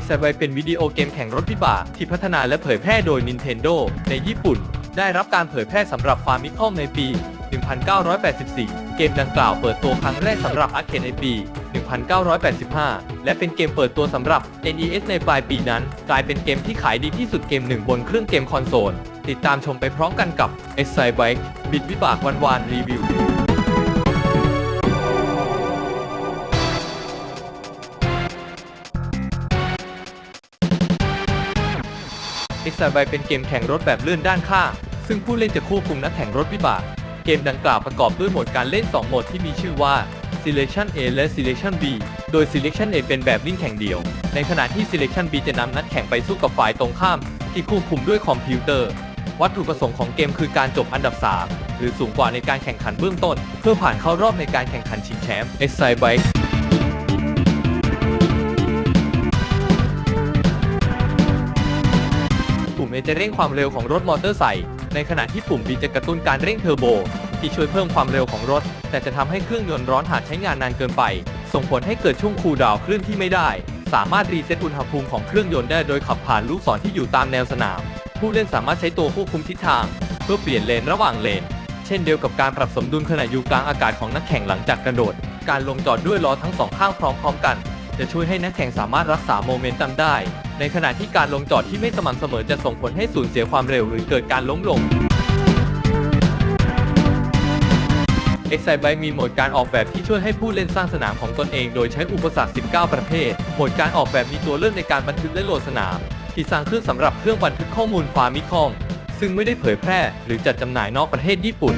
x a b y เป็นวิดีโอเกมแข่งรถวิบากที่พัฒนาและเผยแพร่โดย Nintendo ในญี่ปุ่น ได้รับการเผยแพร่สำหรับฟาร์มิคอมในปี 1984 เกมดังกล่าวเปิดตัวครั้งแรกสำหรับอาร์เคดในปี 1985 และเป็นเกมเปิดตัวสำหรับ NES ในปลายปีนั้น กลายเป็นเกมที่ขายดีที่สุดเกมหนึ่งบนเครื่องเกมคอนโซล ติดตามชมไปพร้อมกันกับ e x i b i k e บิดวิบากวันวานรีวิว e x a b y เป็นเกมแข่งรถแบบเลื่อนด้านข้างซึ่งผู้เล่นจะควบคุมนักแข่งรถวิบาก เกมดังกล่าวประกอบด้วยโหมดการเล่น 2 โหมดที่มีชื่อว่า Selection A และ Selection B โดย Selection A เป็นแบบวิ่งแข่งเดียว ในขณะที่ Selection B จะนำนักแข่งไปสู้กับฝ่ายตรงข้าม ที่ควบคุมด้วยคอมพิวเตอร์ วัตถุประสงค์ของเกมคือการจบอันดับ 3 หรือสูงกว่าในการแข่งขันเบื้องต้น เพื่อผ่านเข้ารอบในการแข่งขันชิงแชมป์ e x i จะเร่งความเร็วของรถมอเตอร์ไซค์ในขณะที่ปุ่ม B จะกระตุ้นการเร่งเทอร์โบ ที่ช่วยเพิ่มความเร็วของรถ แต่จะทำให้เครื่องยนต์ร้อนหากใช้งานนานเกินไป ส่งผลให้เกิดช่วงคูลดาวน์เคลื่อนที่ไม่ได้ สามารถรีเซ็ตอุณหภูมิของเครื่องยนต์ได้โดยขับผ่านลูกศรที่อยู่ตามแนวสนาม ผู้เล่นสามารถใช้ตัวควบคุมทิศทาง เพื่อเปลี่ยนเลนระหว่างเลน เช่นเดียวกับการปรับสมดุลขณะอยู่กลางอากาศของนักแข่งหลังจากกระโดด การลงจอดด้วยล้อทั้งสองข้างพร้อมๆกัน จะช่วยให้นักแข่งสามารถรักษาโมเมนตัมได้ ในขณะที่การลงจอดที่ไม่สม่ำเสมอจะส่งผลให้สูญเสียความเร็วหรือเกิดการล้มลง e x i b i k e มีโหมดการออกแบบที่ช่วยให้ผู้เล่นสร้างสนามของตนเอง โดยใช้อุปสรรค 19 ประเภท โหมดการออกแบบมีตัวเลือกในการบันทึกและโหลดสนาม ที่สร้างขึ้นสำหรับเครื่องบันทึกข้อมูลฟาร์มิคอมซึ่งไม่ได้เผยแพร่ หรือจัดจำหน่ายนอกประเทศญี่ปุ่น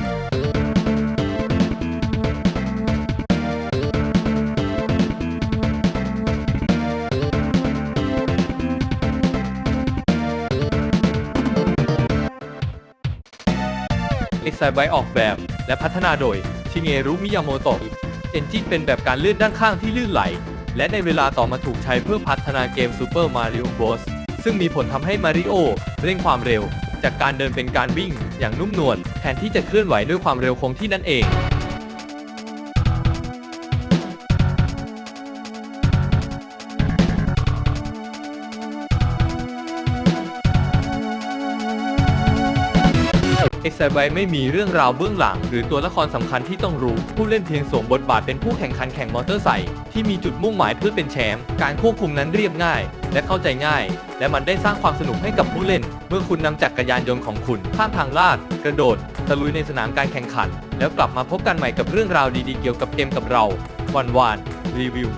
e x i b y ออกแบบ และพัฒนาโดยชิเงรุมิยาโมโตะเอนจินเป็นแบบการเลื่อนด้านข้างที่ลื่นไหล และในเวลาต่อมาถูกใช้เพื่อพัฒนาเกม Super Mario Bros ซึ่งมีผลทำให้มาริโอเร่งความเร็ว จากการเดินเป็นการวิ่งอย่างนุ่มนวลแทนที่จะเคลื่อนไหวด้วยความเร็วคงที่นั่นเอง เอ็กซ์ไบไม่มีเรื่องราวเบื้องหลัง หรือตัวละครสำคัญที่ต้องรู้ ผู้เล่นเพียงสวมบทบาทเป็นผู้แข่งขันแข่งมอเตอร์ไซค์ที่มีจุดมุ่งหมายเพื่อเป็นแชมป์การควบคุมนั้นเรียบง่าย และเข้าใจง่าย และมันได้สร้างความสนุกให้กับผู้เล่น เมื่อคุณนำจักรยานยนต์ของคุณข้ามทางลาด กระโดดตะลุยในสนามการแข่งขัน แล้วกลับมาพบกันใหม่กับเรื่องราวดีๆเกี่ยวกับเกมกับเราวันวานรีวิว